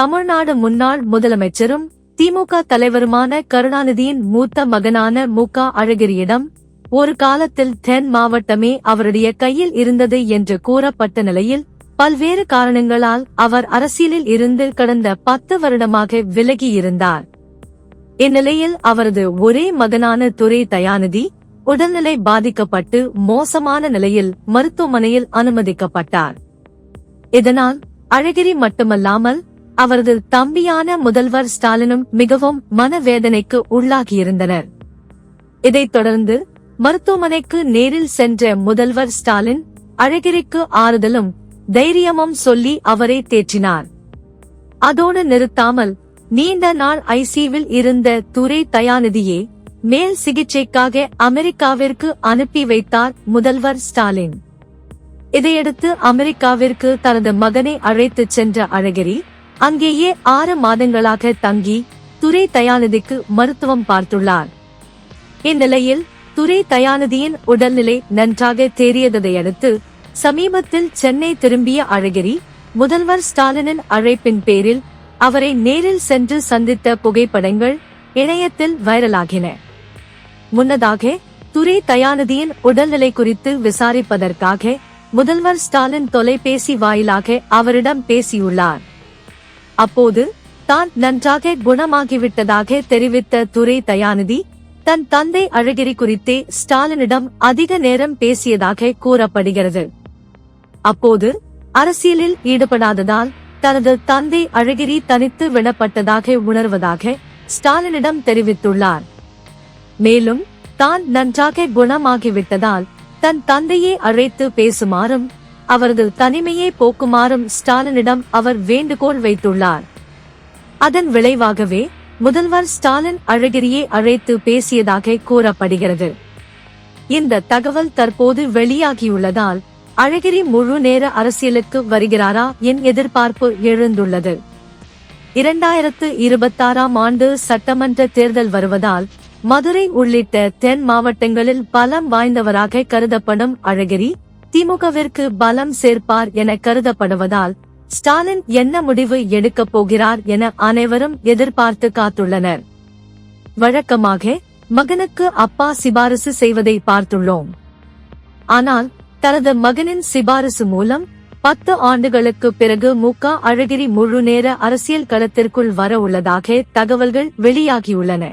தமிழ்நாடு முன்னாள் முதலமைச்சரும் திமுக தலைவருமான கருணாநிதியின் மூத்த மகனான மு. க. அழகிரியிடம் ஒரு காலத்தில் தென் மாவட்டமே அவருடைய கையில் இருந்தது என்று கூறப்பட்ட நிலையில் பல்வேறு காரணங்களால் அவர் அரசியலில் இருந்து கடந்த பத்து வருடமாக விலகியிருந்தார். இந்நிலையில் அவரது ஒரே மகனான துரை தயாநிதி உடல்நிலை பாதிக்கப்பட்டு மோசமான நிலையில் மருத்துவமனையில் அனுமதிக்கப்பட்டார். இதனால் அழகிரி மட்டுமல்லாமல் அவரது தம்பியான முதல்வர் ஸ்டாலினும் மிகவும் மனவேதனைக்கு உள்ளாகியிருந்தனர். இதைத் தொடர்ந்து மருத்துவமனைக்கு நேரில் சென்ற முதல்வர் ஸ்டாலின் அழகிரிக்கு ஆறுதலும் தைரியமும் சொல்லி அவரை தேற்றினார். அதோடு நிறுத்தாமல் நீண்ட நாள் ஐசிவில் இருந்த துரை தயாநிதியே மேல் சிகிச்சைக்காக அமெரிக்காவிற்கு அனுப்பி வைத்தார் முதல்வர் ஸ்டாலின். இதையடுத்து அமெரிக்காவிற்கு தனது மகனை அழைத்துச் சென்ற அழகிரி அங்கேயே ஆறு மாதங்களாக தங்கி துரை தயாநிதிக்கு மருத்துவம் பார்த்துள்ளார். இந்நிலையில் துரை தயாநிதியின் உடல்நிலை நன்றாக தேறியதை அடுத்து சமீபத்தில் சென்னை திரும்பிய அழகிரி முதல்வர் ஸ்டாலினின் அழைப்பின் பேரில் அவரை நேரில் சென்று சந்தித்த புகைப்படங்கள் இணையத்தில் வைரலாகின. முன்னதாக துரை தயாநிதியின் உடல்நிலை குறித்து விசாரிப்பதற்காக முதல்வர் ஸ்டாலின் தொலைபேசி வாயிலாக அவரிடம் பேசியுள்ளார். அப்போது தான் நன்றாக குணமாகிவிட்டதாக தெரிவித்த துரை தயாநிதி தன் தந்தை அழகிரி குறித்தே ஸ்டாலினிடம் அதிக நேரம் பேசியதாக கூறப்படுகிறது. அப்போது அரசியலில் ஈடுபடாததால் தனது தந்தை அழகிரி தனித்து விடப்பட்டதாக உணர்வதாக ஸ்டாலினிடம் தெரிவித்துள்ளார். மேலும் தான் நன்றாக குணமாகிவிட்டதால் தன் தந்தையை அழைத்து பேசுமாறும் அவரது தனிமையை போக்குமாறும் ஸ்டாலினிடம் அவர் வேண்டுகோள் வைத்துள்ளார். அதன் விளைவாகவே முதல்வர் ஸ்டாலின் அழகிரியை அழைத்து பேசியதாக கூறப்படுகிறது. இந்த தகவல் தற்போது வெளியாகியுள்ளதால் அழகிரி முழு நேர அரசியலுக்கு வருகிறாரா என் எதிர்பார்ப்பு எழுந்துள்ளது. இரண்டாயிரத்து இருபத்தாறாம் ஆண்டு சட்டமன்ற தேர்தல் வருவதால் மதுரை உள்ளிட்ட தென் மாவட்டங்களில் பலம் வாய்ந்தவராக கருதப்படும் அழகிரி திமுகவிற்கு பலம் சேர்ப்பார் என கருதப்படுவதால் ஸ்டாலின் என்ன முடிவு எடுக்கப் போகிறார் என அனைவரும் எதிர்பார்த்து காத்துள்ளனர். வழக்கமாக மகனுக்கு அப்பா சிபாரிசு செய்வதை பார்த்துள்ளோம். ஆனால் தனது மகனின் சிபாரிசு மூலம் பத்து ஆண்டுகளுக்கு பிறகு முக அழகிரி முழு நேர அரசியல் களத்திற்குள் வர உள்ளதாக தகவல்கள் வெளியாகியுள்ளன.